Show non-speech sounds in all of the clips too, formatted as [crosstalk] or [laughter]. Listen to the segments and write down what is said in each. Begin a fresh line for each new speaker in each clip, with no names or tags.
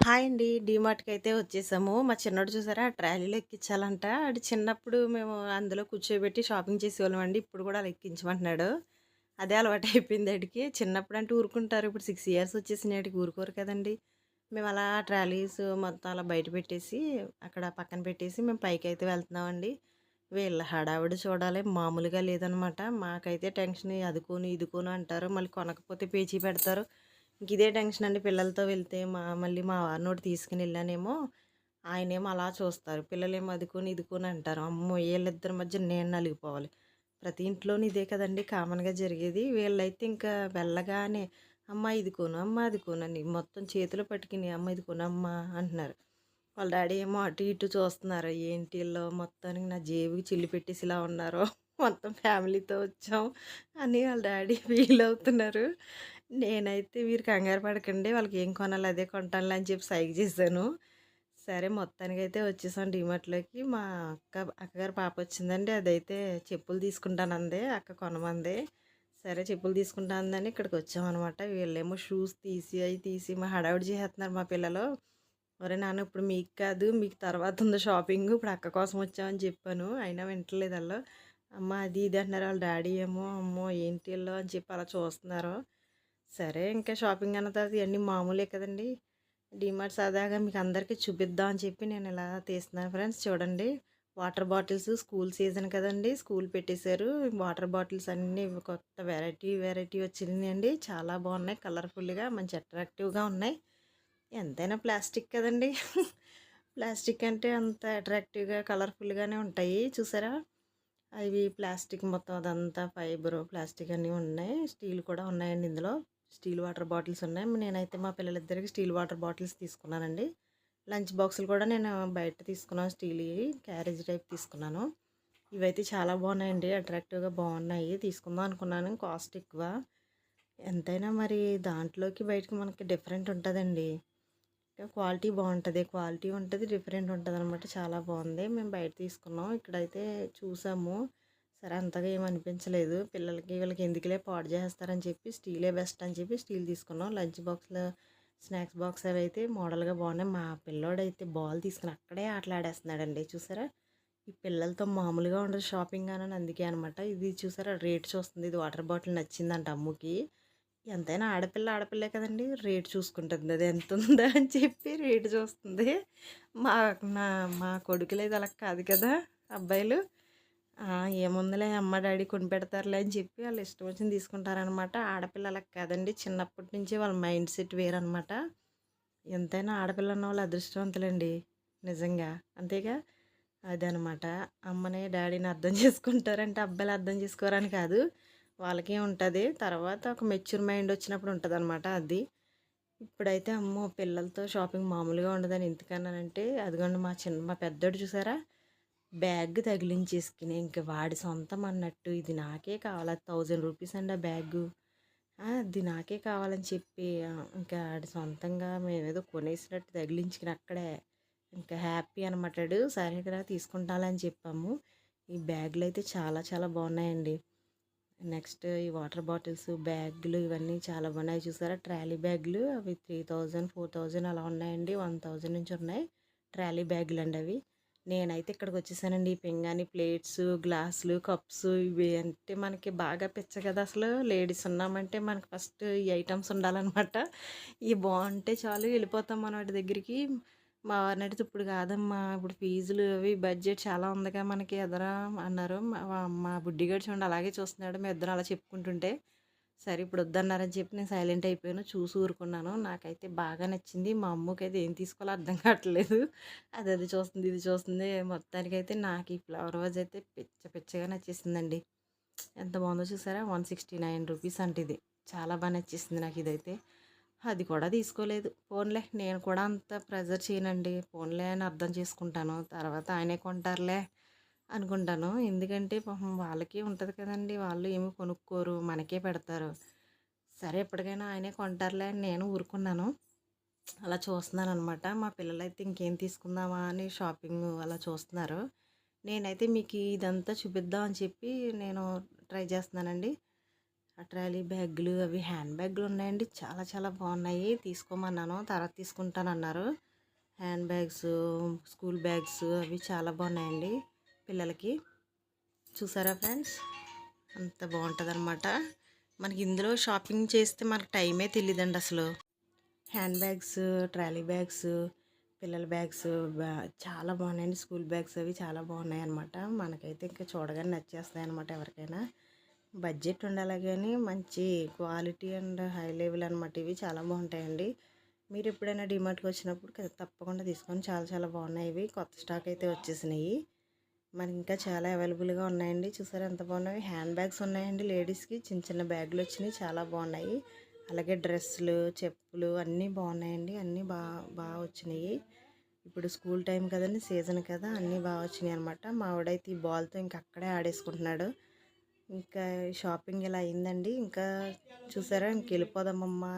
Hi అండి. డీమార్ట్‌కి అయితే వచ్చేసాము. మా చిన్నోడు చూసారా ట్రాలీలో ఎక్కించాలంట. అది చిన్నప్పుడు మేము అందులో కూర్చోబెట్టి షాపింగ్ చేసేవాళ్ళమండి. ఇప్పుడు కూడా అలా ఎక్కించమంటున్నాడు. అదే అలవాటు అయిపోయింది అడికి చిన్నప్పుడు అంటే ఊరుకుంటారు. ఇప్పుడు సిక్స్ ఇయర్స్ వచ్చేసినాయి ఆడికి ఊరుకోరు కదండీ! మేము అలా ట్రాలీస్ మొత్తం అలా బయట పెట్టేసి, అక్కడ పక్కన పెట్టేసి మేము పైకి అయితే వెళ్తున్నామండి. వీళ్ళ హడావిడి చూడాలి మామూలుగా లేదనమాట. మాకైతే టెన్షన్ అదుకోను ఇదుకోను అంటారు. మళ్ళీ కొనకపోతే పేచీ పెడతారు. ఇదే టెన్షన్ అండి పిల్లలతో వెళ్తే మా మళ్ళీ మా వారినోటి తీసుకుని వెళ్ళానేమో ఆయనేమో అలా చూస్తారు. పిల్లలేమో అదికొని ఇదికొని అంటారు. అమ్మో! వీళ్ళిద్దరి మధ్య నేను నలిగిపోవాలి. ప్రతి ఇంట్లోనూ ఇదే కదండి కామన్గా జరిగేది. వీళ్ళైతే ఇంకా వెళ్ళగానే అమ్మ ఇది కొను అమ్మ అది కొనని మొత్తం చేతిలో పట్టుకుని అమ్మ ఇది కొనమ్మా అంటున్నారు. వాళ్ళ డాడీ ఏమో అటు ఇటు చూస్తున్నారు. ఏంటి వీళ్ళు? మొత్తానికి నా జేబుకి చిల్లు పెట్టేసి ఇలా ఉన్నారో? మొత్తం ఫ్యామిలీతో వచ్చాం అని వాళ్ళ డాడీ [laughs] ఫీల్ అవుతున్నారు. నేనైతే వీరు కంగారు పడకండి. వాళ్ళకి ఏం కొనాలి అదే కొంటానులే అని చెప్పి సైగ చేశాను. సరే మొత్తానికి అయితే వచ్చేసాం డిమార్ట్లోకి. మా అక్క అక్కగారు పాప వచ్చిందండి. అదైతే చెప్పులు తీసుకుంటానంది. అక్క కొనమంది. సరే చెప్పులు తీసుకుంటానందని ఇక్కడికి వచ్చామన్నమాట. వీళ్ళేమో షూస్ తీసి అవి తీసి మా హడావుడి చేసేస్తున్నారు మా పిల్లలు. ఒరే నాన్న ఇప్పుడు మీకు కాదు మీకు తర్వాత ఉంది షాపింగ్. ఇప్పుడు అక్క కోసం వచ్చామని చెప్పాను. అయినా వింటలేదు వాళ్ళు అమ్మ అది ఇది అంటున్నారు. వాళ్ళ డాడీ ఏమో అమ్మో ఏంటి వీళ్ళు? అని చెప్పి అలా చూస్తున్నారు. సరే ఇంకా షాపింగ్ అన్న తర్వాత ఇవన్నీ మామూలే కదండి. డిమార్ట్ సాదాగా మీకు అందరికీ చూపిద్దాం అని చెప్పి నేను ఇలా తీస్తున్నాను ఫ్రెండ్స్. చూడండి వాటర్ బాటిల్స్ స్కూల్ సీజన్ కదండి స్కూల్ పెట్టేశారు. వాటర్ బాటిల్స్ అన్నీ కొత్త వెరైటీ వెరైటీ వచ్చిందండి. చాలా బాగున్నాయి కలర్ఫుల్గా మంచి అట్రాక్టివ్గా ఉన్నాయి. ఎంతైనా ప్లాస్టిక్ కదండి. ప్లాస్టిక్ అంటే అంత అట్రాక్టివ్గా కలర్ఫుల్గానే ఉంటాయి. చూసారా? అవి ప్లాస్టిక్ మొత్తం అదంతా ఫైబర్ ప్లాస్టిక్ అన్నీ ఉన్నాయి. స్టీల్ కూడా ఉన్నాయండి ఇందులో. స్టీల్ వాటర్ బాటిల్స్ ఉన్నాయి. నేనైతే మా పిల్లలిద్దరికి స్టీల్ వాటర్ బాటిల్స్ తీసుకున్నానండి. లంచ్ బాక్సులు కూడా నేను బయట తీసుకున్నాను. స్టీల్ క్యారేజ్ టైప్ తీసుకున్నాను. ఇవైతే చాలా బాగున్నాయండి. అట్రాక్టివ్గా బాగున్నాయి. తీసుకుందాం అనుకున్నాను. కాస్ట్ ఎక్కువ. ఎంతైనా మరి దాంట్లోకి బయటకు మనకి డిఫరెంట్ ఉంటుందండి. క్వాలిటీ బాగుంటుంది. క్వాలిటీ ఉంటుంది డిఫరెంట్ ఉంటుంది అనమాట చాలా బాగుంది. మేము బయట తీసుకున్నాం. ఇక్కడైతే చూసాము. సరే అంతగా ఏమనిపించలేదు పిల్లలకి వీళ్ళకి ఎందుకులే పాడు చేస్తారని చెప్పి స్టీలే బెస్ట్ అని చెప్పి స్టీల్ తీసుకున్నాం. లంచ్ బాక్స్లో స్నాక్స్ బాక్స్ అవి అయితే మోడల్గా బాగున్నాయి. మా పిల్లోడైతే బాల్ తీసుకుని అక్కడే ఆటలాడేస్తున్నాడండి. చూసారా? ఈ పిల్లలతో మామూలుగా ఉండదు షాపింగ్ అని అందుకే అనమాట ఇది చూసారా? రేట్ చూస్తుంది. ఇది వాటర్ బాటిల్ నచ్చిందంట అమ్ముకి. ఎంతైనా ఆడపిల్ల ఆడపిల్లే కదండి. రేట్ చూసుకుంటుంది. అది ఎంత ఉందా అని చెప్పి రేటు చూస్తుంది. మా నా మా కొడుకులేదు అలా కాదు కదా? అబ్బాయిలు. ఏముందిలే అమ్మ డాడీ కొని పెడతారులే అని చెప్పి వాళ్ళు ఇష్టం వచ్చింది తీసుకుంటారనమాట. ఆడపిల్లలకు కాదండి చిన్నప్పటి నుంచి వాళ్ళ మైండ్ సెట్ వేరనమాట. ఎంతైనా ఆడపిల్ల ఉన్న వాళ్ళు అదృష్టవంతులండి నిజంగా. అంతేగా? అదనమాట. అమ్మని డాడీని అర్థం చేసుకుంటారంటే అబ్బాయిలు అర్థం చేసుకోరని కాదు. వాళ్ళకే ఉంటుంది. తర్వాత ఒక మెచ్యూర్ మైండ్ వచ్చినప్పుడు ఉంటుంది అనమాట అది. ఇప్పుడైతే అమ్మో పిల్లలతో షాపింగ్ మామూలుగా ఉండదని ఎందుకన్నానంటే అదిగోండి మా చిన్న మా పెద్దోడు చూసారా? బ్యాగ్ తగిలించేసుకుని ఇంక వాడి సొంతం అన్నట్టు ఇది నాకే కావాలి? థౌజండ్ రూపీస్ అండి ఆ బ్యాగు. అది నాకే కావాలని చెప్పి ఇంకా ఆడి సొంతంగా మేమేదో కొనేసినట్టు తగిలించుకుని అక్కడే ఇంకా హ్యాపీ అనమాట సరే కదా తీసుకుంటాలని చెప్పాము. ఈ బ్యాగులు అయితే చాలా చాలా బాగున్నాయండి. నెక్స్ట్ ఈ వాటర్ బాటిల్స్ బ్యాగులు ఇవన్నీ చాలా బాగున్నాయి. చూసారా? ట్రాలీ బ్యాగులు అవి త్రీ థౌజండ్ ఫోర్ థౌజండ్ అలా ఉన్నాయండి. వన్ థౌజండ్ నుంచి ఉన్నాయి ట్రాలీ బ్యాగులు అండి అవి. నేనైతే ఇక్కడికి వచ్చేసానండి ఈ పింగాని ప్లేట్స్ గ్లాసులు కప్స్ ఇవి అంటే మనకి బాగా పిచ్చ కదా అసలు. లేడీస్ ఉన్నామంటే మనకి ఫస్ట్ ఈ ఐటమ్స్ ఉండాలన్నమాట. ఇవి బాగుంటే చాలు వెళ్ళిపోతాం మన వాటి దగ్గరికి. మా వారిని అడిగితే ఇప్పుడు కాదమ్మా ఇప్పుడు ఫీజులు అవి బడ్జెట్ చాలా ఉందిగా మనకి ఎదరా అన్నారు. మా బుడ్డిగాడు చూడండి అలాగే చూస్తున్నాడు. మేము ఇద్దరం అలా చెప్పుకుంటుంటే సరే ఇప్పుడు వద్దన్నారని చెప్పి నేను సైలెంట్ అయిపోయాను చూసి ఊరుకున్నాను. నాకైతే బాగా నచ్చింది. మా అమ్మకి అయితే ఏం తీసుకోవాలో అర్థం [laughs] కావట్లేదు. అది అది చూస్తుంది ఇది చూస్తుంది. మొత్తానికైతే నాకు ఈ ఫ్లవర్ వాజ్ అయితే పిచ్చ పిచ్చగా నచ్చేసిందండి. ఎంత బాగుందో చూసారా? వన్ సిక్స్టీ నైన్ రూపీస్ అంటే ఇది. చాలా బాగా నచ్చేసింది నాకు ఇదైతే. అది కూడా తీసుకోలేదు. ఫోన్లే నేను కూడా అంత ప్రెజర్ చేయనండి. ఫోన్లే అని అర్థం చేసుకుంటాను. తర్వాత ఆయనే కొంటారులే. అనుకుంటాను. ఎందుకంటే పాపం వాళ్ళకి ఉంటుంది కదండి. వాళ్ళు ఏమి కొనుక్కోరు. మనకే పెడతారు. సరే ఎప్పటికైనా ఆయనే కొంటారులే అని నేను ఊరుకున్నాను. అలా చూస్తున్నాను అనమాట మా పిల్లలైతే ఇంకేం తీసుకుందామా అని షాపింగ్ అలా చూస్తున్నారు. నేనైతే మీకు ఇదంతా చూపిద్దాం అని చెప్పి నేను ట్రై చేస్తున్నానండి. ఆ ట్రాలీ బ్యాగులు అవి హ్యాండ్ బ్యాగులు ఉన్నాయండి. చాలా చాలా బాగున్నాయి. తీసుకోమన్నాను. తర్వాత తీసుకుంటానన్నారు. హ్యాండ్ బ్యాగ్స్ స్కూల్ బ్యాగ్స్ అవి చాలా బాగున్నాయండి. పిల్లలకి. చూసారా ఫ్రెండ్స్? అంత బాగుంటుంది అనమాట మనకి ఇందులో షాపింగ్ చేస్తే మనకు టైమే తెలియదండి అసలు. హ్యాండ్ బ్యాగ్స్ ట్రాలీ బ్యాగ్స్ పిల్లల బ్యాగ్స్ చాలా బాగున్నాయండి. స్కూల్ బ్యాగ్స్ అవి చాలా బాగున్నాయి అనమాట మనకైతే ఇంకా చూడగానే నచ్చేస్తాయి అనమాట ఎవరికైనా. బడ్జెట్ ఉండాలి కానీ మంచి క్వాలిటీ అండ్ హై లెవెల్ అనమాట ఇవి. చాలా బాగుంటాయండి. మీరు ఎప్పుడైనా డిమార్ట్కి వచ్చినప్పుడు తప్పకుండా తీసుకొని చాలా చాలా బాగున్నాయి ఇవి. కొత్త స్టాక్ అయితే వచ్చేసినాయి. మనకి ఇంకా చాలా అవైలబుల్గా ఉన్నాయండి. చూసారా ఎంత బాగున్నాయి. హ్యాండ్ బ్యాగ్స్ ఉన్నాయండి లేడీస్కి. చిన్న చిన్న బ్యాగులు వచ్చినాయి. చాలా బాగున్నాయి. అలాగే డ్రెస్సులు చెప్పులు అన్నీ బాగున్నాయండి. అన్నీ బాగా బాగా వచ్చినాయి. ఇప్పుడు స్కూల్ టైం కదండి సీజన్ కదా అన్నీ బాగా వచ్చినాయి అనమాట మా ఆవిడైతే ఈ బాల్తో ఇంకా అక్కడే ఆడేసుకుంటున్నాడు. ఇంకా షాపింగ్ ఇలా అయిందండి. ఇంకా చూసారా ఇంక వెళ్ళిపోదామమ్మా.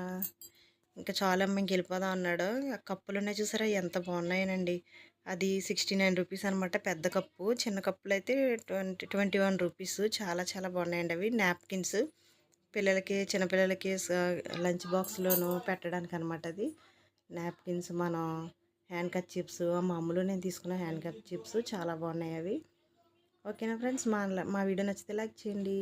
ఇంకా చాలా ఇంక వెళ్ళిపోదాం అన్నాడు. ఆ కప్పులు ఉన్నాయి చూసారా ఎంత బాగున్నాయనండి. అది సిక్స్టీ నైన్ రూపీస్ అనమాట పెద్ద కప్పు. చిన్న కప్పులు అయితే ట్వంటీ ట్వంటీ వన్ రూపీస్. చాలా చాలా బాగున్నాయండి అవి. నాప్కిన్స్. పిల్లలకి చిన్నపిల్లలకి లంచ్ బాక్స్లోను పెట్టడానికి అనమాట అది. నాప్కిన్స్ మనం హ్యాండ్ కప్ చిప్స్. మామూలు నేను తీసుకున్న హ్యాండ్ కప్ చిప్స్ చాలా బాగున్నాయి అవి. ఓకేనా ఫ్రెండ్స్? మా మా వీడియో నచ్చితే లైక్ చేయండి.